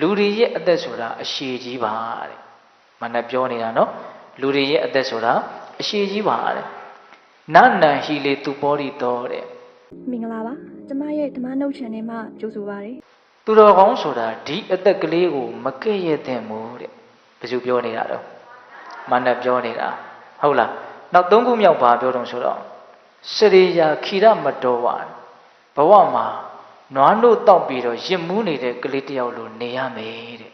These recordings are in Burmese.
လူတွေရဲ့အသက်ဆိုတာအရှိကြီးပါတဲ့မနပြောနေတာနော်လူတွေရဲ့အသက်ဆိုတာအရှိကြီးပါတဲ့နနံဟီလေသူပေါ်ရီတော်တဲ့မင်္ဂလာပါကျမရဲ့ဓမ္မနှုတ် channel မှာကြိုဆိုပါရစေသူတော်ကောင်းဆိုတာဒီအသက်ကလေးကိုမကဲ့ရဲ့တဲ့မို့တဲ့ဘယ်သူပြောနေတာတော့မနပြောနေတာဟုတ်လားနောက်သုံးခုမြောက်ပါပြောတော့ဆိုတော့စရိယာခိရမတော်ဝါဘဝမှာ နွားတို့တောက်ပြီးတော့ရစ်မူးနေတဲ့ကလေးတစ်ယောက်လိုနေရမယ်တဲ့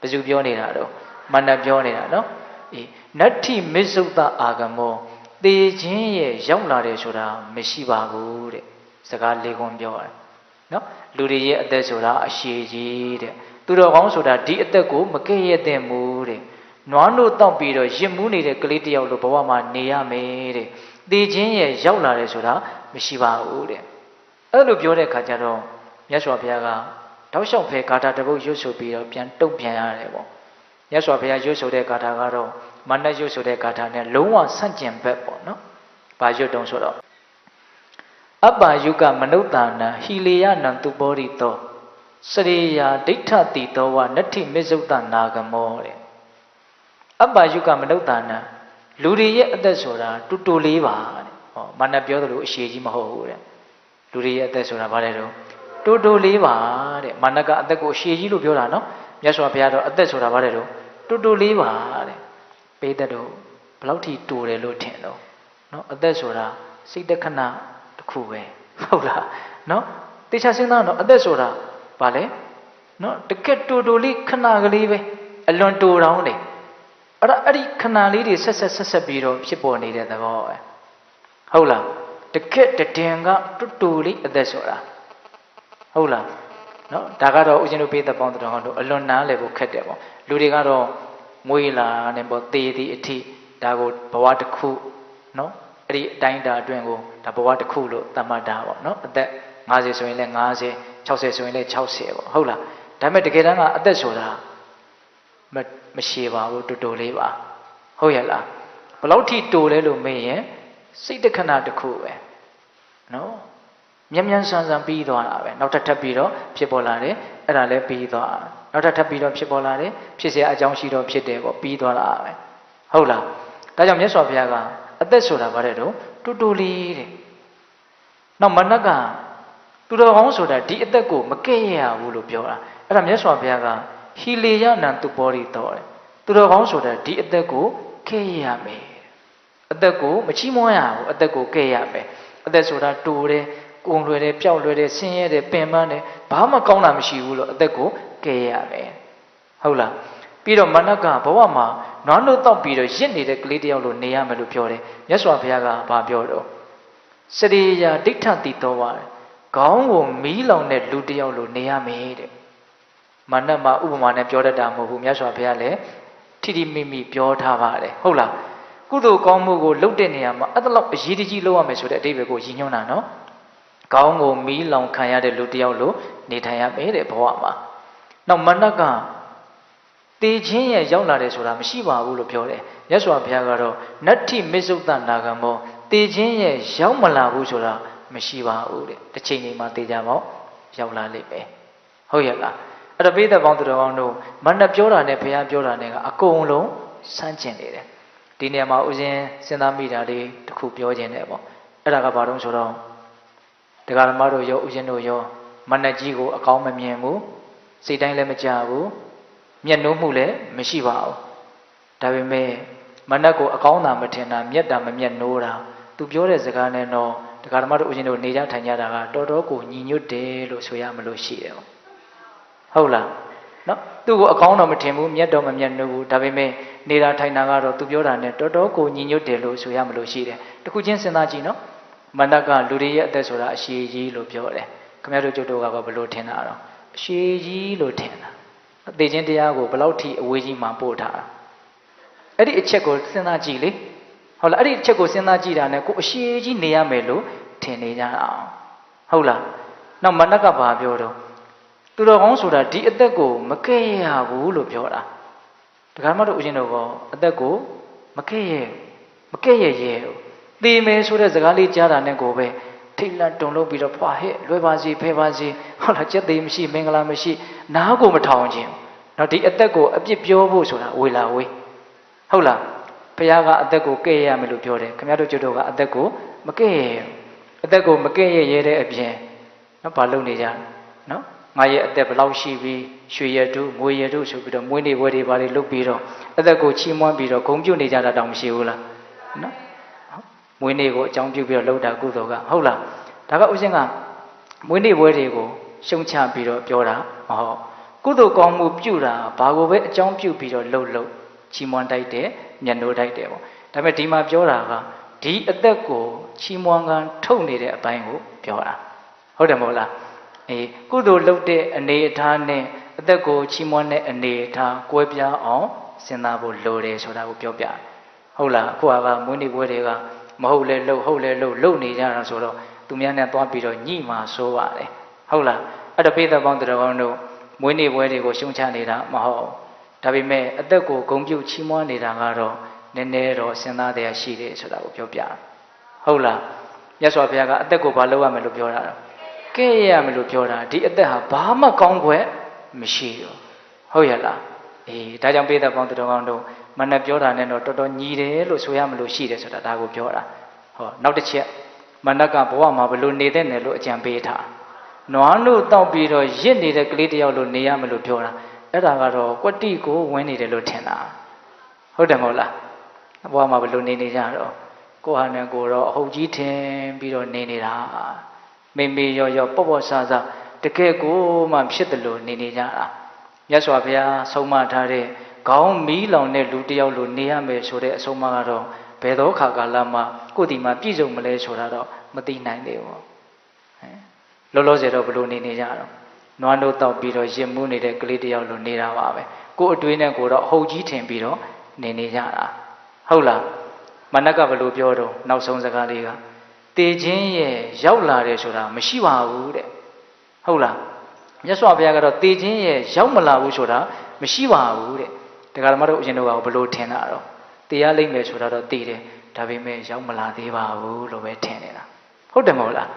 ဘယ်သူပြောနေတာတော့မနပြောနေတာနော်အေးနတ္ထိမစ္ဆုတအာဂမောတေခြင်းရဲ့ရောက်လာတယ်ဆိုတာမရှိပါဘူးတဲ့စကားလေးခွန်းပြောတယ်နော်လူတွေရဲ့အသက်ဆိုတာအရှိကြီးတဲ့သူတော်ကောင်းဆိုတာဒီအသက်ကိုမကဲ့ရဲ့တဲ့မူတဲ့နွားနို့တောက်ပြီးတော့ရစ်မူးနေတဲ့ကလေးတစ်ယောက်လိုဘဝမှာနေရမယ်တဲ့သိချင်းရဲ့ရောက်လာတယ်ဆိုတာမရှိပါဘူးတဲ့အဲ့လိုပြောတဲ့အခါကျတော့ မြတ်စွာဘုရားကတောက်လျှောက်ဖဲဂါထာတစ်ပုဒ်ရွတ်ဆိုပြီးတော့ပြန်တုတ်ပြန်ရတယ်ပေါ့မြတ်စွာဘုရားရွတ်ဆိုတဲ့ဂါထာကတော့မနတ်ရွတ်ဆိုတဲ့ဂါထာနဲ့လုံးဝဆန့်ကျင်ဘက်ပေါ့နော်။ဘာရွတ်တုံးဆိုတော့အပ္ပါယုကမနုဿာနံဟီလေယနံသူပောရိတောစရိယာဒိဋ္ဌတိတောဝနတ္ထိမစ္ဆုတနာဂမောတဲ့အပ္ပါယုကမနုဿာနံလူတွေရဲ့အသက်ဆိုတာတူတူလေးပါတဲ့ဟောမနပြောသလိုအရှိကြီးမဟုတ်ဘူးတဲ့လူတွေရဲ့အသက်ဆိုတာဘာလဲတော့ တူတူလေးပါတဲ့မနကအသက်ကိုအရှိကြီးလို့ပြောတာနော်မြတ်စွာဘုရားတော့အသက်ဆိုတာဘာလဲတော့တူတူလေးပါတဲ့ပေးတဲ့တော့ဘယ်လောက်ထိတူတယ်လို့ထင်တော့နော်အသက်ဆိုတာစိတ်တခဏတစ်ခုပဲဟုတ်လားနော်တေချာစဉ်းစားတော့အသက်ဆိုတာဘာလဲနော်တကက်တူတူလေးခဏကလေးပဲအလွန်တူတောင်းတယ်အဲ့ဒါအဲ့ဒီခဏလေးတွေဆက်ဆက်ဆက်ဆက်ပြီးတော့ဖြစ်ပေါ်နေတဲ့သဘောပဲဟုတ်လားတကက်တည်င်ကတူတူလေးအသက်ဆိုတာ ဟုတ်လားနော်ဒါကတော့ဦးဇင်းတို့ပေးတဲ့ပေါင်းတော်တို့အလွန်နားလည်ဖို့ခက်တယ်ပေါ့လူတွေကတော့မွေးလာနေပေါ့သေသည်အထိဒါကိုဘဝတစ်ခုနော်အဲ့ဒီအတိုင်းတာအတွင်းကိုဒါဘဝတစ်ခုလို့သတ်မှတ်တာပေါ့နော်အသက်50ဆိုရင်လည်း50 60ဆိုရင်လည်း60ပေါ့ဟုတ်လားဒါပေမဲ့တကယ်တမ်းကအသက်ဆိုတာမမရှိပါဘူးတူတူလေးပါဟုတ်ရဲ့လားဘယ်လောက်ထိတူလဲလို့မေးရင်စိတ်တခဏတစ်ခုပဲနော် မြန်မြန်ဆန်ဆန်ပြီးသွားတာပဲနောက်ထပ်ထပ်ပြီးတော့ဖြစ်ပေါ်လာတယ်အဲ့ဒါလည်းပြီးသွားနောက်ထပ်ထပ်ပြီးတော့ဖြစ်ပေါ်လာတယ်ဖြစ်เสียအကြောင်းရှိတော့ဖြစ်တယ်ပေါ့ပြီးသွားတာပဲဟုတ်လားဒါကြောင့်မြတ်စွာဘုရားကအသက်ဆိုတာဗါတဲ့တော့တူတူလေးတဲ့နောက်မနက်ကသူတော်ကောင်းဆိုတာဒီအသက်ကိုမကဲ့ရဘူးလို့ပြောတာအဲ့ဒါမြတ်စွာဘုရားကဟီလေယနံသူပေါ်ရီတော်တယ်သူတော်ကောင်းဆိုတာဒီအသက်ကိုကဲ့ရမယ်အသက်ကိုမချီးမွမ်းရဘူးအသက်ကိုကဲ့ရမယ်အသက်ဆိုတာတူတယ် ကုံလွယ်တယ်ပျောက်လွယ်တယ်ဆင်းရဲတယ်ပင်ပန်းတယ်ဘာမှကောင်းတာမရှိဘူးလို့အသက်ကိုကဲ့ရမယ်ဟုတ်လားပြီးတော့မနက်ကဘဝမှာနွားနို့တောက်ပြီးတော့ရစ်နေတဲ့ကလေးတယောက်လိုနေရမယ်လို့ပြောတယ်မြတ်စွာဘုရားကဘာပြောတော့စရိယာဒိဋ္ဌတိတော်ပါခေါင်းကိုမီးလောင်တဲ့လူတယောက်လိုနေရမယ်တဲ့မနက်မှာဥပမာနဲ့ပြောတတ်တာမဟုတ်ဘူးမြတ်စွာဘုရားလည်းထိထိမိမိပြောထားပါတယ်ဟုတ်လားကုသိုလ်ကောင်းမှုကိုလုပ်တဲ့နေရာမှာအဲ့ဒါလောက်အရေးတကြီးလုပ်ရမယ်ဆိုတဲ့အတိတ်ပဲကိုရည်ညွှန်းတာနော် ခေါင်းကိုမီးလောင်ခံရတဲ့လူတယောက်လိုနေထိုင်ရမယ်တဲ့ဘဝမှာနောက်မနက်ကတေခြင်းရဲ့ရောက်လာတယ်ဆိုတာမရှိပါဘူးလို့ပြောတယ်မြတ်စွာဘုရားကတော့နတ္ထိမစ္ဆုတနာဂံမောတေခြင်းရဲ့ရောက်မလာဘူးဆိုတာမရှိပါဘူးတဲ့တစ်ချိန်ချိန်မှာတေကြပေါ့ရောက်လာလိမ့်မယ်ဟုတ်ရဲ့လားအဲ့တော့ပိဿပေါင်းသူတော်ကောင်းတို့မနက်ပြောတာနဲ့ဘုရားပြောတာနဲ့ကအကုန်လုံးစမ်းကျင်နေတယ်ဒီနေရာမှာဦးဇင်းစဉ်းစားမိတာလေးတစ်ခုပြောခြင်းတယ်ပေါ့အဲ့ဒါကဘာလို့ဆိုတော့ တရားဓမ္မတို့ရောဦးဇင်းတို့ရောမနက်ကြီးကိုအကောင်းမမြင်ဘူးစိတ်တိုင်းလည်းမကြဘူးမျက်နှိုးမှုလည်းမရှိပါဘူးဒါပေမဲ့မနက်ကိုအကောင်းတာမထင်တာမျက်တာမမျက်နှိုးတာသူပြောတဲ့စကားနဲ့တော့တရားဓမ္မတို့ဦးဇင်းတို့နေကြထိုင်ကြတာကတော်တော်ကိုညီညွတ်တယ်လို့ဆိုရမလို့ရှိတယ်ပေါ့ဟုတ်လားနော်သူ့ကိုအကောင်းတော့မထင်ဘူးမျက်တော့မမျက်နှိုးဘူးဒါပေမဲ့နေတာထိုင်တာကတော့သူပြောတာနဲ့တော်တော်ကိုညီညွတ်တယ်လို့ဆိုရမလို့ရှိတယ်တခုချင်းစဉ်းစားကြည့်နော် မန္တကလူတွေရဲ့အသက်ဆိုတာအရှိကြီးလို့ပြောတယ်ခင်ဗျားတို့ကျုပ်တို့ကတော့ဘယ်လိုထင်တာတော့အရှိကြီးလို့ထင်တာအသေးချင်းတရားကိုဘယ်လောက်ထိအဝေးကြီးမှပို့ထားတာအဲ့ဒီအချက်ကိုစဉ်းစားကြည့်လေဟုတ်လားအဲ့ဒီအချက်ကိုစဉ်းစားကြည့်တာနဲ့ကိုအရှိကြီးနေရမယ်လို့ထင်နေကြအောင်ဟုတ်လားနောက်မန္တကဘာပြောတော့သူတော်ကောင်းဆိုတာဒီအသက်ကိုမကဲ့ရဘူးလို့ပြောတာဒကာမတို့ဦးဇင်းတို့ကအသက်ကိုမကဲ့ရမကဲ့ရရဲ သေမယ်ဆိုတဲ့စကားလေးကြားတာနဲ့ကိုပဲထိတ်လန့်တုန်လို့ပြီးတော့ဖွာဟဲ့လွယ်ပါစေဖဲပါစေဟုတ်လားကြက်သေးမရှိမင်္ဂလာမရှိ နားကိုမထောင်ခြင်းနော်ဒီအသက်ကိုအပြစ်ပြောဖို့ဆိုတာဝေလာဝေးဟုတ်လားဘုရားကအသက်ကိုကဲ့ရမယ်လို့ပြောတယ်ခင်ဗျားတို့ကျွတ်တို့ကအသက်ကိုမကဲ့ရအသက်ကိုမကဲ့ရရဲတဲ့အပြင်နော်ဘာလုပ်နေကြနော်ငါရဲ့အသက်ဘယ်လောက်ရှိပြီရွှေရတုငွေရတုဆိုပြီးတော့မွေးနေ့ဘွယ်တွေဘာတွေလုပ်ပြီးတော့အသက်ကိုချီးမွမ်းပြီးတော့ဂုဏ်ပြုနေကြတာတောင်မရှိဘူးလားနော် မွေးနေ့ကိုအကြောင်းပြုပြီးတော့လှုပ်တာကုသိုလ်ကဟုတ်လားဒါကဥစဉ်ကမွေးနေ့ဘွယ်တွေကိုရှုံချပြီးတော့ပြောတာမဟုတ်ကုသိုလ်ကောင်းမှုပြုတာဘာကိုပဲအကြောင်းပြုပြီးတော့လှုပ်လှုပ်ချီးမွမ်းတိုက်တယ်မျက်နှိုးတိုက်တယ်ပေါ့ဒါပေမဲ့ဒီမှာပြောတာကဒီအသက်ကိုချီးမွမ်းကန်ထုတ်နေတဲ့အပိုင်းကိုပြောတာဟုတ်တယ်မဟုတ်လားအေးကုသိုလ်လုပ်တဲ့အနေအထားနဲ့အသက်ကိုချီးမွမ်းတဲ့အနေအထားကွဲပြားအောင်စဉ်းစားဖို့လိုတယ်ဆိုတာကိုပြောပြတယ်ဟုတ်လားအခုကမွေးနေ့ပွဲတွေက မဟုတ်လဲလှုပ်ဟုတ်လဲလှုပ်လှုပ်နေကြတာဆိုတော့သူများနဲ့သွားပြီးတော့ညှိမှဆိုးပါတယ်ဟုတ်လားအဲ့တော့ပိဿပေါင်းတော်ကောင်းတို့မွေးနေ့ပွဲတွေကိုရှုံချနေတာမဟုတ်ဒါပေမဲ့အသက်ကိုဂုံပြုတ်ချီးမွမ်းနေတာကတော့နည်းနည်းတော့စဉ်းစားတရားရှိတယ်ဆိုတာကိုပြောပြဟုတ်လားမြတ်စွာဘုရားကအသက်ကိုဘာလုပ်ရမလို့ပြောတာတော့ကဲ့ရမလို့ပြောတာဒီအသက်ဟာဘာမှကောင်းခွက်မရှိဘူးဟုတ်ရဲ့လားအေးဒါကြောင့်ပိဿပေါင်းတော်ကောင်းတို့ မနဲ့ပြောတာနဲ့တော့တော်တော်ညီတယ်လို့ဆိုရမလို့ရှိတယ်ဆိုတာဒါကိုပြောတာဟောနောက်တစ်ချက်မနက်ကဘဝမှာဘလို့နေတဲ့နယ်လို့အကြံပေးထားနွားလို့တောက်ပြီးတော့ရစ်နေတဲ့ကလေးတယောက်လို့နေရမလို့ပြောတာအဲ့ဒါကတော့ကွတိကိုဝင်နေတယ်လို့ထင်တာဟုတ်တယ်မဟုတ်လားဘဝမှာဘလို့နေနေကြတော့ကိုဟာနဲ့ကိုတော့အဟုတ်ကြီးထင်ပြီးတော့နေနေတာမေမေရောရောပေါ့ပေါ့ဆာဆာတကယ်ကိုမှဖြစ်တယ်လို့နေနေကြတာမြတ်စွာဘုရားဆုံးမထားတဲ့ ခေါင်းမီးလောင်တဲ့လူတယောက်လိုနေရမယ်ဆိုတဲ့အဆုံးအမကတော့ဘယ်သောခါကာလမှာကိုယ်ဒီမှာပြည့်စုံမလဲဆိုတာတော့မသိနိုင်သေးဘူးဟမ်လောလောဆယ်တော့ဘလို့နေနေကြတော့နွားတို့တောက်ပြီးတော့ရင်မှုနေတဲ့ကလေးတယောက်လိုနေတာပါပဲကိုယ်အတွေးနဲ့ကိုယ်တော့အဟုတ်ကြီးထင်ပြီးတော့နေနေကြတာဟုတ်လားမနက်ကဘလို့ပြောတော့နောက်ဆုံးစကားလေးကတေခြင်းရဲ့ရောက်လာတယ်ဆိုတာမရှိပါဘူးတဲ့ဟုတ်လားမြတ်စွာဘုရားကတော့တေခြင်းရဲ့ရောက်မလာဘူးဆိုတာမရှိပါဘူးတဲ့ တရားဓမ္မတို့အရင်တော့ဘလို့ထင်တာတော့တရားလိမ့်မယ်ဆိုတာတော့သိတယ်ဒါပေမဲ့ရောက်မလာသေးပါဘူးလို့ပဲထင်နေတာဟုတ်တယ်မဟုတ်လား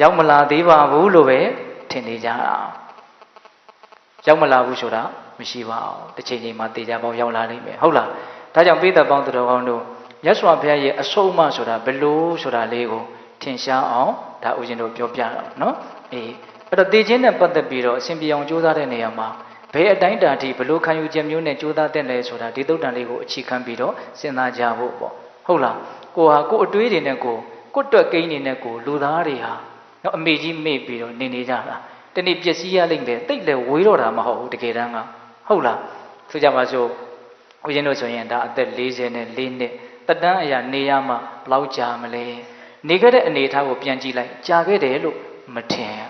ရောက်မလာသေးပါဘူးလို့ပဲထင်နေကြတာရောက်မလာဘူးဆိုတာမရှိပါဘူးတစ်ချိန်ချိန်မှာတေချာပေါင်းရောက်လာနိုင်မယ်ဟုတ်လားဒါကြောင့်ပိဿပေါင်းသူတော်ကောင်းတို့မြတ်စွာဘုရားရဲ့အဆုံးအမဆိုတာဘလို့ဆိုတာလေးကိုထင်ရှားအောင်ဒါဦးဇင်းတို့ပြောပြတော့နော်အေးအဲ့တော့တေခြင်းနဲ့ပတ်သက်ပြီးတော့အစဉ်ပြေအောင်ကြိုးစားတဲ့နေရာမှာ ဘယ်အတိုင်းတာထိဘလို့ခံယူချက်မျိုးနဲ့ကြိုးစားတဲ့လဲဆိုတာဒီသုတ်တန်လေးကိုအခြေခံပြီးတော့စဉ်းစားကြဖို့ပေါ့ဟုတ်လားကိုဟာကိုအတွေးတွေနဲ့ကိုကိုတွက်ကိန်းတွေနဲ့ကိုလူသားတွေဟာနော်အမေကြီးမေ့ပြီးတော့နေနေကြတာတနေ့ပျက်စီးရလိမ့်မယ်တိတ်လည်းဝေးတော့တာမဟုတ်ဘူးတကယ်တမ်းကဟုတ်လားဆိုကြပါစို့ဦးဇင်းတို့ဆိုရင်ဒါအသက်40နဲ့4နှစ်တတန်းအရာနေရမှဘလောက်ကြာမလဲနေခဲ့တဲ့အနေအထားကိုပြန်ကြည့်လိုက်ကြာခဲ့တယ်လို့မထင်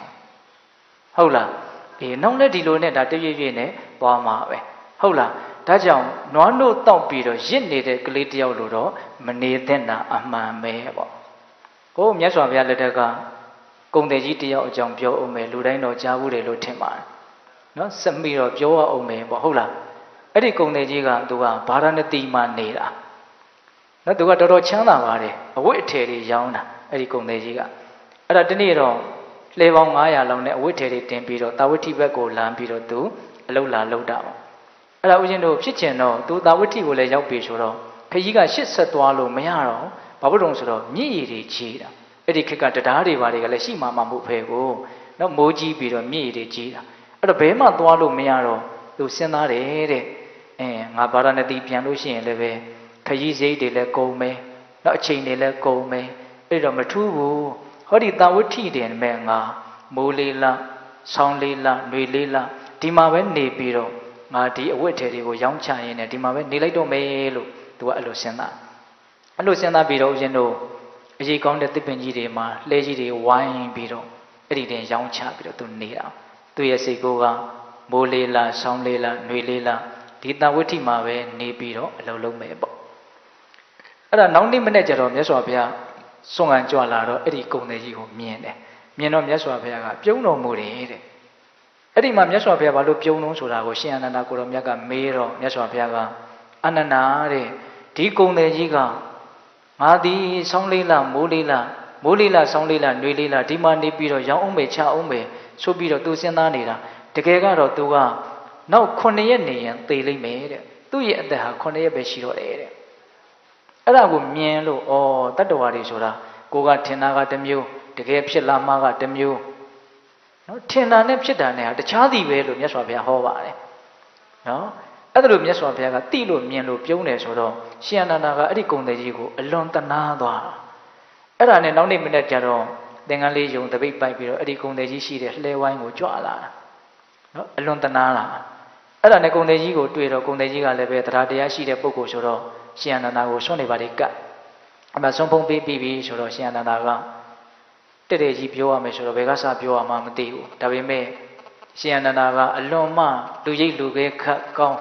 ဟုတ်လား အေးနောက်လည်းဒီလိုနဲ့ဒါတရွေ့ရွေ့နဲ့သွားမှာပဲဟုတ်လားဒါကြောင့်နွားနို့တောက်ပြီးတော့ရစ်နေတဲ့ကလေးတယောက်လိုတော့မနေသင့်တာအမှန်ပဲပေါ့ဟိုမြတ်စွာဘုရားလက်ထက်ကကုံတယ်ကြီးတယောက်အကြောင်းပြောအောင်မယ်လူတိုင်းတော့ကြားဘူးတယ်လို့ထင်ပါတယ်နော်စက်မိတော့ပြောရအောင်မယ်ပေါ့ဟုတ်လားအဲ့ဒီကုံတယ်ကြီးကသူကဗာရဏတိမှာနေတာနော်သူကတော်တော်ချမ်းသာပါတယ်အဝတ်အထည်တွေရောင်းတာအဲ့ဒီကုံတယ်ကြီးကအဲ့ဒါတနေ့တော့ လှေပေါင်း900လောက်နဲ့အဝတ်ထည်တွေတင်ပြီးတော့တာဝတိဘက်ကိုလမ်းပြီးတော့သူအလုလာလုတာပေါ့အဲ့ဒါဦးဇင်းတို့ဖြစ်ချင်တော့သူတာဝတိကိုလည်းရောက်ပြီဆိုတော့ခကြီးကရှစ်ဆက်သွားလို့မရတော့ဘာဖြစ်လို့ဆိုတော့မြည်ရည်တွေချေးတာအဲ့ဒီခက်ကတရားတွေဘာတွေကလည်းရှိမှမှမဟုတ်ဖဲကိုနော်မိုးကြီးပြီးတော့မြည်ရည်တွေချေးတာအဲ့တော့ဘဲမှသွားလို့မရတော့သူစဉ်းစားတယ်တဲ့အဲငါဗာရဏသီပြန်လို့ရှိရင်လည်းပဲခကြီးစိတ်တွေလည်းကုန်မယ်နော်အချိန်တွေလည်းကုန်မယ်အဲ့တော့မထူးဘူး ဟောဒီတာဝဋ္ထိတင်မဲ့ငါမိုးလေးလားဆောင်းလေးလားနှွေလေးလားဒီမှာပဲနေပြီးတော့ငါဒီအဝတ်ထည်တွေကိုရောင်းချရင်းနဲ့ဒီမှာပဲနေလိုက်တော့မယ်လို့သူကအဲ့လိုစဉ်းစားအဲ့လိုစဉ်းစားပြီးတော့ဦးဇင်းတို့အရေးကောင်းတဲ့သစ်ပင်ကြီးတွေမှာလှဲကြီးတွေဝိုင်းပြီးတော့အဲ့ဒီတင်ရောင်းချပြီးတော့သူနေတာသူရဲ့စိတ်ကိုကမိုးလေးလားဆောင်းလေးလားနှွေလေးလားဒီတာဝဋ္ထိမှာပဲနေပြီးတော့အလုံးလုံးပဲပေါ့အဲ့ဒါနောက်နေ့မနေ့ကျတော့မြတ်စွာဘုရား စွန့်ခံကြွလာတော့အဲ့ဒီကုံတယ်ကြီးကိုမြင်တယ်မြင်တော့မြတ်စွာဘုရားကပြုံးတော်မူတယ်တဲ့အဲ့ဒီမှာမြတ်စွာဘုရားဘာလို့ပြုံးလုံးဆိုတာကိုရှင်အနန္ဒကိုရောမြတ်ကမေးတော့မြတ်စွာဘုရားကအနန္ဒတဲ့ဒီကုံတယ်ကြီးကငါသည်ဆောင်းလေးလားမိုးလေးလားမိုးလေးလာဆောင်းလေးလာနှွေလေးလာဒီမှာနေပြီးတော့ရောင်းအောင်မယ်ချအောင်မယ်ဆိုပြီးတော့သူစဉ်းစားနေတာတကယ်ကတော့သူကနောက်9ရက်နေရင်သေလိမ့်မယ်တဲ့သူ့ရဲ့အသက်ဟာ9ရက်ပဲရှိတော့တယ်တဲ့ အဲ့ဒါကိုမြင်လို့ဩတတ္တဝါတွေဆိုတာကိုကထင်တာကတစ်မျိုးတကယ်ဖြစ်လာမှကတစ်မျိုးနော်ထင်တာနဲ့ဖြစ်တာနဲ့ဟာတခြားစီပဲလို့မြတ်စွာဘုရားဟောပါတယ်နော်အဲ့ဒါလို့မြတ်စွာဘုရားကတိလို့မြင်လို့ပြုံးတယ်ဆိုတော့ရှင်အနန္ဒာကအဲ့ဒီဂုံတယ်ကြီးကိုအလွန်တနာသွားတာအဲ့ဒါနဲ့နောက်နေ့မနေ့ကျတော့သင်္ကန်းလေးယုံတပိတ်ပိုက်ပြီးတော့အဲ့ဒီဂုံတယ်ကြီးရှိတဲ့လှဲဝိုင်းကိုကြွလာတာနော်အလွန်တနာလာအဲ့ဒါနဲ့ဂုံတယ်ကြီးကိုတွေ့တော့ဂုံတယ်ကြီးကလည်းပဲတရားတရားရှိတဲ့ပုဂ္ဂိုလ်ဆိုတော့ ရှင်အနန္ဒာကိုဆွနေပါလေကတ်အမှဆုံးဖုံးပေးပြီးပြီဆိုတော့ရှင်အနန္ဒာကတဲ့တဲ့ကြီးပြောရမယ်ဆိုတော့ဘယ်ကစပြောရမှမသိဘူးဒါပေမဲ့ရှင်အနန္ဒာကအလွန်မှလူရိပ်လူခဲခတ်ကောင်း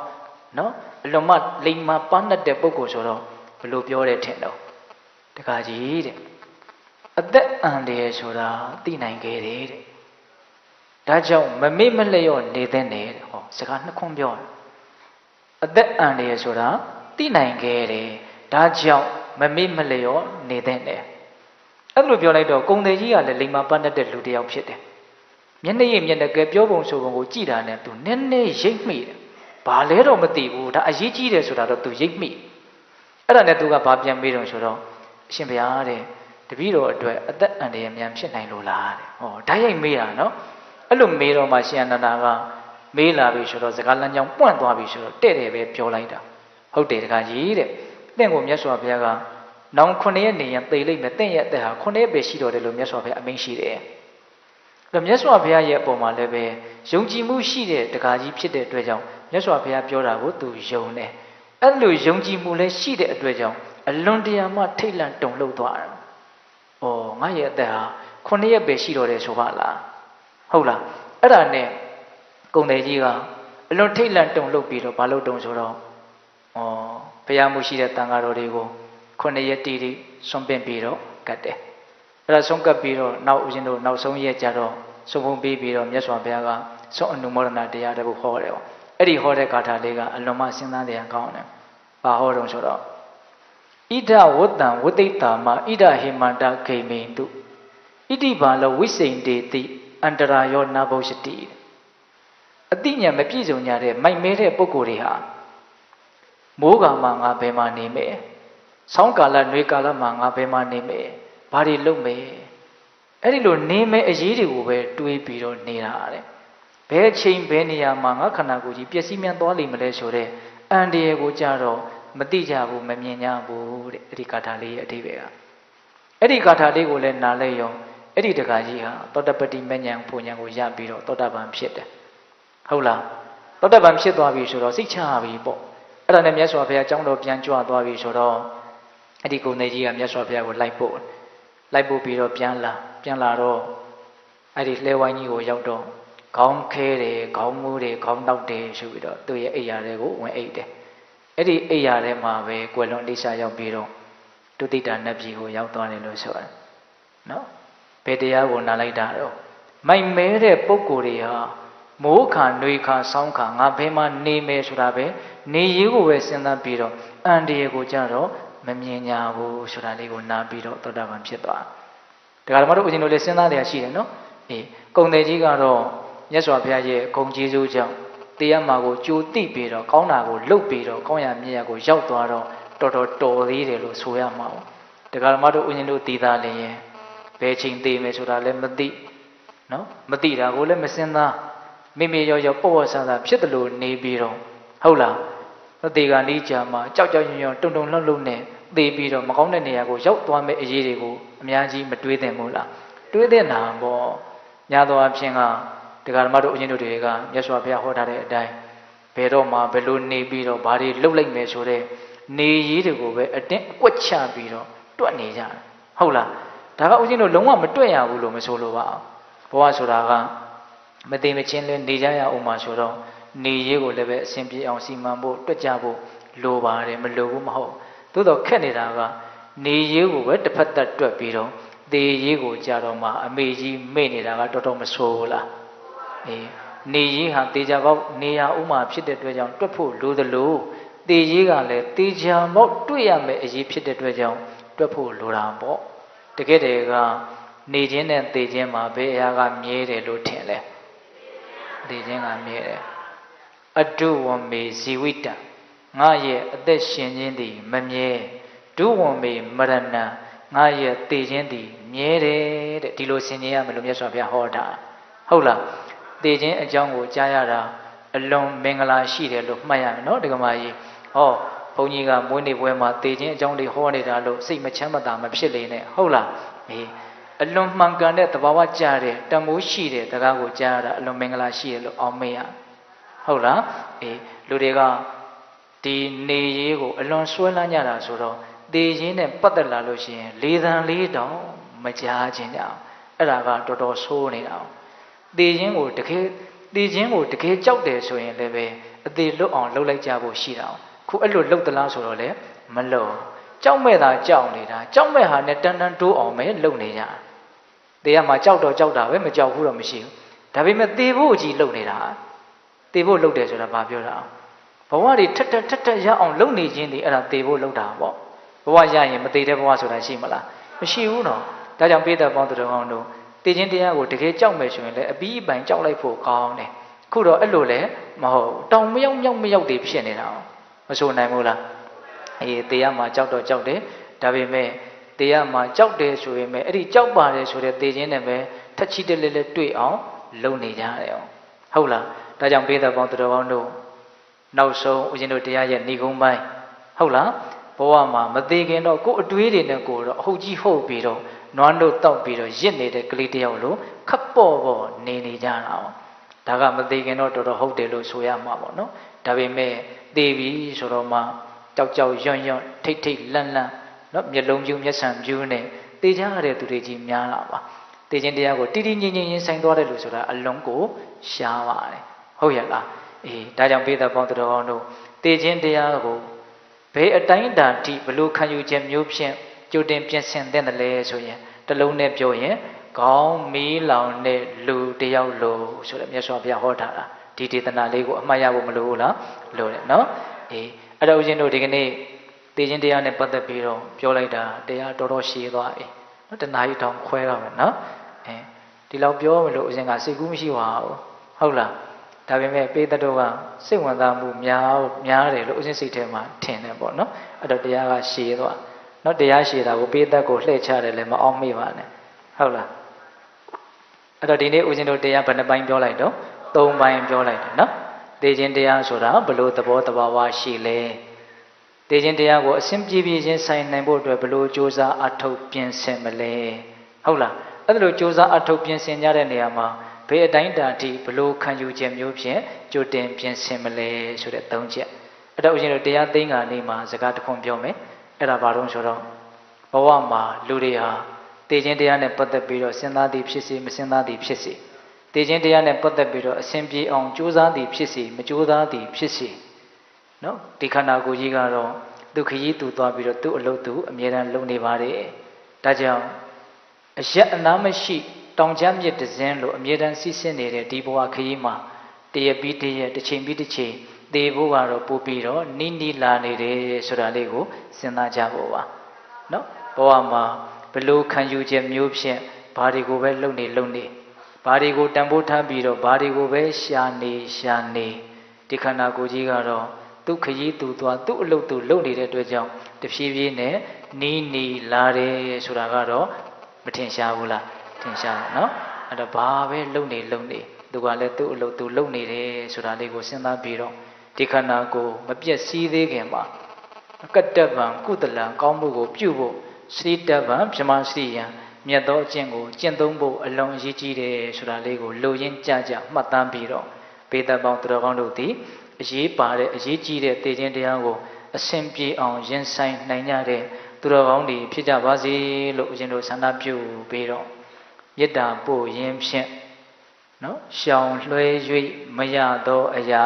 နော်အလွန်မှလိမ္မာပန်းတတ်တဲ့ပုဂ္ဂိုလ်ဆိုတော့ဘယ်လိုပြောတယ်ထင်တော့တခါကြီးတဲ့အသက်အန္တရာယ်ဆိုတာသိနိုင်ခဲ့တယ်တဲ့ဒါကြောင့်မမေ့မလျော့နေတဲ့နဲ့ဟောစကားနှစ်ခွန်းပြောတယ်အသက်အန္တရာယ်ဆိုတာ သိနိုင်ခဲ့တယ်ဒါကြောင့်မမေ့မလျော့နေတဲ့နဲ့အဲ့လိုပြောလိုက်တော့ကုံတယ်ကြီးကလည်းလိမ္မာပန်းတတ်တဲ့လူတစ်ယောက်ဖြစ်တယ်မျက်နှာရည်မျက်နှာကဲပြောပုံဆိုပုံကိုကြည်တာနဲ့သူနည်းနည်းရိပ်မိတယ်ဘာလဲတော့မသိဘူးဒါအရေးကြီးတယ်ဆိုတာတော့သူရိပ်မိအဲ့ဒါနဲ့သူကဘာပြန်မေးတော့ဆိုတော့အရှင်ဘုရားတဲ့တပည့်တော်အတွက်အသက်အန္တရာယ်များဖြစ်နိုင်လို့လားတဲ့ဟောဓာတ်ရိုက်မေးတာနော်အဲ့လိုမေးတော့မှရှင်အနန္ဒာကမေးလာပြီဆိုတော့စကားလမ်းကြောင်းပွန့်သွားပြီဆိုတော့တဲ့တယ်ပဲပြောလိုက်တာ ဟုတ်တယ်တခါကြီးတဲ့တင့်ကိုမြတ်စွာဘုရားကနောင်9ရက်နေရင်သေလိမ့်မယ်တင့်ရဲ့အသက်ဟာ9ရက်ပဲရှိတော့တယ်လို့မြတ်စွာဘုရားအမိန့်ရှိတယ်အဲ့မြတ်စွာဘုရားရဲ့အပေါ်မှာလည်းပဲယုံကြည်မှုရှိတဲ့တခါကြီးဖြစ်တဲ့အတွက်ကြောင့်မြတ်စွာဘုရားပြောတာကိုသူယုံတယ်အဲ့လိုယုံကြည်မှုလည်းရှိတဲ့အတွက်ကြောင့်အလွန်တရာမှထိတ်လန့်တုန်လှုပ်သွားတယ်။အော်ငါရဲ့အသက်ဟာ9ရက်ပဲရှိတော့တယ်ဆိုပါလား။ဟုတ်လား။အဲ့ဒါနဲ့ကုံတယ်ကြီးကအလွန်ထိတ်လန့်တုန်လှုပ်ပြီးတော့ဘာလို့တုန်ဆိုတော့ အော်ဘုရားမှုရှိတဲ့တန်ဃာတော်တွေကို9ရက်တီးတီးဆွန့်ပင့်ပြီးတော့ကတ်တယ်။အဲ့ဒါဆုံးကပ်ပြီးတော့နောက်ဦးဇင်းတို့နောက်ဆုံးရက်ကြတော့ဆုံးဖုံးပြီးပြီးတော့မြတ်စွာဘုရားကဆုံးအနုမောဒနာတရားတခုဟောတယ်ပေါ့။အဲ့ဒီဟောတဲ့ဂါထာလေးကအလွန်မှစဉ်းစားတရားကောင်းတယ်။ဘာဟောတုံဆိုတော့ဣဒဝတ္တံဝတိတ္တာမဣဒဟိမန္တဂိမိန်တုဣတိဘာလဝိစိန်တေတိအန္တရာယောနာဘုရှတိအတိညာမပြည့်စုံကြတဲ့မိုက်မဲတဲ့ပုဂ္ဂိုလ်တွေဟာ မိုးကမှငါဘယ်မှာနေမယ်ဆောင်းကာလနှွေကာလမှာငါဘယ်မှာနေမယ်ဘာတွေလုပ်မယ်အဲ့ဒီလိုနေမယ်အရေးတွေကိုပဲတွေးပြီးတော့နေတာတဲ့ဘယ်ချိန်ဘယ်နေရာမှာငါခန္ဓာကိုယ်ကြီးပျက်စီးမြန်သွားလိမ့်မလဲဆိုတဲ့အန္တရာယ်ကိုကြတော့မတိကြဘူးမမြင်ကြဘူးတဲ့အဲ့ဒီကာထာလေးရဲ့အဓိပ္ပာယ်ကအဲ့ဒီကာထာလေးကိုလည်းနားလဲရောအဲ့ဒီတက္ကကြီးဟာသောတပတိမဉ္ဇဉ်ပူဉ္ဇဉ်ကိုရပြီးတော့သောတပန်ဖြစ်တယ်ဟုတ်လားသောတပန်ဖြစ်သွားပြီဆိုတော့စိတ်ချပြီပေါ့ အဲ့ဒါနဲ့မြတ်စွာဘုရားကျောင်းတော်ပြန်ကြွသွားပြီဆိုတော့အဲ့ဒီကိုယ်နေကြီးကမြတ်စွာဘုရားကိုလိုက်ပို့လိုက်ပို့ပြီးတော့ပြန်လာပြန်လာတော့အဲ့ဒီလှဲဝိုင်းကြီးကိုရောက်တော့ခေါင်းခဲတယ်ခေါင်းမူးတယ်ခေါင်းတောက်တယ်ဆိုပြီးတော့သူ့ရဲ့အိယာတွေကိုဝင်အိတ်တယ်အဲ့ဒီအိယာထဲမှာပဲကွယ်လွန်အိရှာရောက်ပြီးတော့တုတိတာနတ်ပြည်ကိုရောက်သွားတယ်လို့ဆိုရတယ်နော်ဘယ်တရားကိုနားလိုက်တာတော့မိုက်မဲတဲ့ပုံကိုယ်တွေဟာ မိုးခါနှွေခါဆောင်းခါငါဘယ်မှာနေမယ်ဆိုတာပဲနေရေးကိုပဲစဉ်းစားပြီးတော့အန်တရေကိုကြတော့မမြင်ညာဘူးဆိုတာလေးကိုနားပြီးတော့သောတာပန်ဖြစ်သွားတယ်ဒါကြတော့တို့ဦးဇင်းတို့လည်းစဉ်းစားတရားရှိတယ်နော်အေးကုံတယ်ကြီးကတော့မြတ်စွာဘုရားရဲ့ဂုံကျေးဇူးကြောင့်တရားမှာကိုကြိုတိပြီးတော့ကောင်းတာကိုလှုပ်ပြီးတော့ကောင်းရမြတ်ရကိုရောက်သွားတော့တော်တော်တော်သေးတယ်လို့ဆိုရမှာပေါ့ဒကာမတို့ဦးဇင်းတို့တည်သားလျင်ဘယ်ချိန်သေးမယ်ဆိုတာလည်းမသိနော်မသိတာကိုလည်းမစင်သား မိမိရောရောပေါ့ပေါ့ဆန်းဆန်းဖြစ်တယ်လို့နေပြီးတော့ဟုတ်လားမသေးကနီးကြမှာကြောက်ကြောက်ရွံ့ရွံ့တုံတုံလှုပ်လှုပ်နဲ့သေပြီးတော့မကောင်းတဲ့နေရာကိုရောက်သွားမယ့်အရေးတွေကိုအများကြီးမတွေးသင့်ဘူးလားတွေးသင့်တာပေါ့ညာတော်အဖြစ်ကဒကာဓမ္မတို့အရင်တို့တွေကမြတ်စွာဘုရားဟောထားတဲ့အတိုင်းဘယ်တော့မှဘယ်လိုနေပြီးတော့ဘာတွေလှုပ်လိုက်မယ်ဆိုတဲ့နေရည်တွေကိုပဲအတင်းအကွက်ချပြီးတော့တွက်နေကြတယ်ဟုတ်လားဒါကဦးဇင်းတို့လုံးဝမတွက်ရဘူးလို့မဆိုလိုပါဘူးဘဝဆိုတာက မသိမချင်းလဲနေကြရအောင်မှာဆိုတော့နေရေးကိုလည်းပဲအစဉ်ပြေအောင်စီမံဖို့တွက်ကြဖို့လိုပါတယ်မလိုဘူးမဟုတ်သို့တော့ခက်နေတာကနေရေးကိုပဲတစ်ဖက်သက်တွက်ပြီးတော့သေရေးကိုကြတော့မှအမေကြီးမေ့နေတာကတော်တော်မဆိုးဘူးလားအေးနေရေးဟာတေချာပေါက်နေရဥမာဖြစ်တဲ့အတွက်ကြောင့်တွက်ဖို့လိုသလိုတေရေးကလည်းတေချာပေါက်တွေ့ရမယ်အရေးဖြစ်တဲ့အတွက်ကြောင့်တွက်ဖို့လိုတာပေါ့တကယ်တည်းကနေခြင်းနဲ့သိခြင်းမှာဘယ်အရာကမြဲတယ်လို့ထင်လဲ သိခြင်းကမြဲတယ်အတုဝမေဇီဝိတံငါရဲ့အသက်ရှင်ခြင်းသည်မမြဲဒုဝမေမရဏံငါရဲ့သိခြင်းသည်မြဲတယ်တဲ့ဒီလိုဆင်ခြင်ရမယ်လို့မြတ်စွာဘုရားဟောတာဟုတ်လားသိခြင်းအကြောင်းကိုကြားရတာအလွန်မင်္ဂလာရှိတယ်လို့မှတ်ရမယ်နော်ဒကမာကြီးဟောဘုန်းကြီးကမွေးနေ့ပွဲမှာသိခြင်းအကြောင်းတွေဟောနေတာလို့စိတ်မချမ်းမသာမဖြစ်လေနဲ့ဟုတ်လားအေး အလွန်မှန်ကန်တဲ့သဘာဝကြတဲ့တမိုးရှိတဲ့တကားကိုကြားရတာအလွန်မင်္ဂလာရှိတယ်လို့အောင်မေးရဟုတ်လားအေးလူတွေကဒီနေရေးကိုအလွန်ဆွဲလန်းကြတာဆိုတော့သေခြင်းနဲ့ပတ်သက်လာလို့ရှိရင်လေးသံလေးတောင်မကြားခြင်းကြအောင်အဲ့ဒါကတော်တော်ဆိုးနေတာသေခြင်းကိုတကယ်သေခြင်းကိုတကယ်ကြောက်တယ်ဆိုရင်လည်းပဲအသေးလွတ်အောင်လှုပ်လိုက်ကြဖို့ရှိတာခုအဲ့လိုလှုပ်သလားဆိုတော့လေမလှုပ်ကြောက်မဲ့တာကြောက်နေတာကြောက်မဲ့ဟာနဲ့တန်တန်တိုးအောင်ပဲလှုပ်နေကြ သေရမှာကြောက်တော့ကြောက်တာပဲမကြောက်ဘူးတော့မရှိဘူးဒါပေမဲ့သေဖို့အကြီးလှုပ်နေတာသေဖို့လှုပ်တယ်ဆိုတာဘာပြောတာဘဝတွေထက်ထက်ထက်ထက်ရအောင်လှုပ်နေခြင်းဒီအဲ့ဒါသေဖို့လှုပ်တာပေါ့ဘဝရရင်မသေးတဲ့ဘဝဆိုတာရှိမလားမရှိဘူးနော်ဒါကြောင့်ပိဿပေါင်းသူတော်ကောင်းတို့တည်ခြင်းတရားကိုတကယ်ကြောက်မယ်ဆိုရင်လည်းအပြီးအပိုင်ကြောက်လိုက်ဖို့ကောင်းတယ်ခုတော့အဲ့လိုလည်းမဟုတ်တောင်မရောက်မြောက်မရောက်တွေဖြစ်နေတာမဆိုနိုင်ဘူးလားအေးတရားမှာကြောက်တော့ကြောက်တယ်ဒါပေမဲ့ တရားမှာကြောက်တယ်ဆိုရင်ပဲအဲ့ဒီကြောက်ပါတယ်ဆိုတဲ့တည်ခြင်းနဲ့ပဲထက်ချီတက်လက်လက်တွေ့အောင်လုပ်နေကြတယ်ဟုတ်လားဒါကြောင့်ပိဿပေါင်းသူတော်ကောင်းတို့နောက်ဆုံးဦးဇင်းတို့တရားရဲ့ဏိကုံးပိုင်းဟုတ်လားဘဝမှာမသေးခင်တော့ကိုယ်အတွေးတွေနဲ့ကိုယ်တော့အဟုတ်ကြီးဟုတ်ပြီးတော့နွားတို့တောက်ပြီးတော့ရစ်နေတဲ့ကလေးတယောက်လိုခပ်ပေါ့ပေါ့နေနေကြတာ哦ဒါကမသေးခင်တော့တော်တော်ဟုတ်တယ်လို့ဆိုရမှာပေါ့နော်ဒါပေမဲ့သေပြီဆိုတော့မှကြောက်ကြောက်ရွံ့ရွံ့ထိတ်ထိတ်လန့်လန့် နော်မျက်လုံးပြူးမျက်စံပြူးနဲ့သေကြရတဲ့သူတွေကြီးများလာပါသေခြင်းတရားကိုတိတိငြိမ်ငြိမ်ရင်ဆိုင်သွားတယ်လို့ဆိုတာအလုံးကိုရှားပါတယ်ဟုတ်ရဲ့လားအေးဒါကြောင့်ပိဿပေါင်းတော်အောင်တို့သေခြင်းတရားကိုဘယ်အတိုင်းအတာထိဘလို့ခံယူခြင်းမျိုးဖြင့်ကြိုတင်ပြင်ဆင်တဲ့လဲဆိုရင်တလုံးနဲ့ပြောရင်ခေါင်းမီးလောင်တဲ့လူတယောက်လိုဆိုတဲ့မြတ်စွာဘုရားဟောထားတာဒီဒေသနာလေးကိုအမှတ်ရဖို့မလိုဘူးလားလိုတယ်နော်အေးအဲ့တော့ဦးဇင်းတို့ဒီကနေ့ သိချင်းတရားနဲ့ပတ်သက်ပြီးတော့ပြောလိုက်တာတရားတော်တော်ရှည်သွားပြီနော်တနားရီတောင်ခွဲတော့မယ်နော်အဲဒီလောက်ပြောမလို့ဦးဇင်းကစိတ်ကူးမရှိပါဘူးဟုတ်လားဒါပေမဲ့ပေးတဲ့တော့ကစိတ်ဝင်စားမှုများများတယ်လို့ဦးဇင်းစိတ်ထဲမှာထင်တယ်ပေါ့နော်အဲ့တော့တရားကရှည်သွားနော်တရားရှည်တာကိုပေးသက်ကိုလှည့်ချတယ်လည်းမအောင်မိပါနဲ့ဟုတ်လားအဲ့တော့ဒီနေ့ဦးဇင်းတို့တရားဘယ်နှပိုင်းပြောလိုက်တော့၃ပိုင်းပြောလိုက်တယ်နော်သိခြင်းတရားဆိုတာဘလို့သဘောတဘာဝရှိလဲ သိခြင်းတရားကိုအစဉ်ပြေပြေချင်းဆိုင်နိုင်ဖို့အတွက်ဘလို့စ조사အထုတ်ပြင်ဆင်မလဲဟုတ်လားအဲ့ဒါလိုစ조사အထုတ်ပြင်ဆင်ကြတဲ့နေရာမှာဘယ်အတိုင်းတာထိဘလို့ခံယူခြင်းမျိုးဖြင့်ကြိုတင်ပြင်ဆင်မလဲဆိုတဲ့၃ချက်အဲ့တော့ဦးဇင်းတို့တရားသိငါနေမှာစကားတစ်ခွန်းပြောမယ်အဲ့ဒါဘာလို့ဆိုတော့ဘဝမှာလူတွေဟာတည်ခြင်းတရားနဲ့ပတ်သက်ပြီးတော့စဉ်းစားသည်ဖြစ်စေမစဉ်းစားသည်ဖြစ်စေတည်ခြင်းတရားနဲ့ပတ်သက်ပြီးတော့အစဉ်ပြေအောင်ကြိုးစားသည်ဖြစ်စေမကြိုးစားသည်ဖြစ်စေ နော်ဒီခန္ဓာကိုယ်ကြီးကတော့ဒုက္ခကြီးသူသွားပြီးတော့သူ့အလုပ်သူအမြဲတမ်းလုပ်နေပါတယ်ဒါကြောင့်အရက်အနာမရှိ တောင်ကျမ်းမြစ်တစင်းလို့အမြဲတမ်းစီးဆင်းနေတဲ့ဒီဘဝခရီးမှာတရပြီးတရတစ်ချိန်ပြီးတစ်ချိန်သေဖို့ကတော့ပို့ပြီးတော့နိနိလာနေတယ်ဆိုတာလေးကိုစဉ်းစားကြဖို့ပါနော်ဘဝမှာဘလို့ခံယူချက်မျိုးဖြင့်ဘာတွေကိုပဲလုပ်နေလုပ်နေဘာတွေကိုတန်ဖိုးထားပြီးတော့ဘာတွေကိုပဲရှာနေရှာနေဒီခန္ဓာကိုယ်ကြီးကတော့ သူခရီးသူသွားသူ့အလုပ်သူလုပ်နေတဲ့အတွက်ကြောင့်တဖြည်းဖြည်းနဲ့နီးနီးလာတယ်ဆိုတာကတော့မထင်ရှားဘူးလားထင်ရှားတယ်နော်အဲ့တော့ဘာပဲလုပ်နေလုပ်နေသူကလည်းသူ့အလုပ်သူလုပ်နေတယ်ဆိုတာလေးကိုစဉ်းစားပြီးတော့ဒီခန္ဓာကိုယ်မပြည့်စည်သေးခင်မှာကတ္တဗံကုသလံကောင်းမှုကိုပြုဖို့စရိတဗံပြမရှိယံမြတ်သောအကျင့်ကိုကျင့်သုံးဖို့အလွန်အရေးကြီးတယ်ဆိုတာလေးကိုလိုရင်းကြကြမှတ်သားပြီးတော့ပေတပေါင်းသူတော်ကောင်းတို့သည် အရေးပါတဲ့အရေးကြီးတဲ့သိခြင်းတရားကိုအစဉ်ပြေအောင်ရင်ဆိုင်နိုင်ကြတဲ့သူတော်ကောင်းတွေဖြစ်ကြပါစေလို့ဦးဇင်းတို့ဆန္ဒပြုပြီးတော့မေတ္တာပို့ရင်းဖြင့်နော်ရှောင်လွှဲ၍မရသောအရာ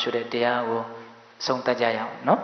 ဆိုတဲ့တရားကိုဆုံးတတ်ကြရအောင်နော်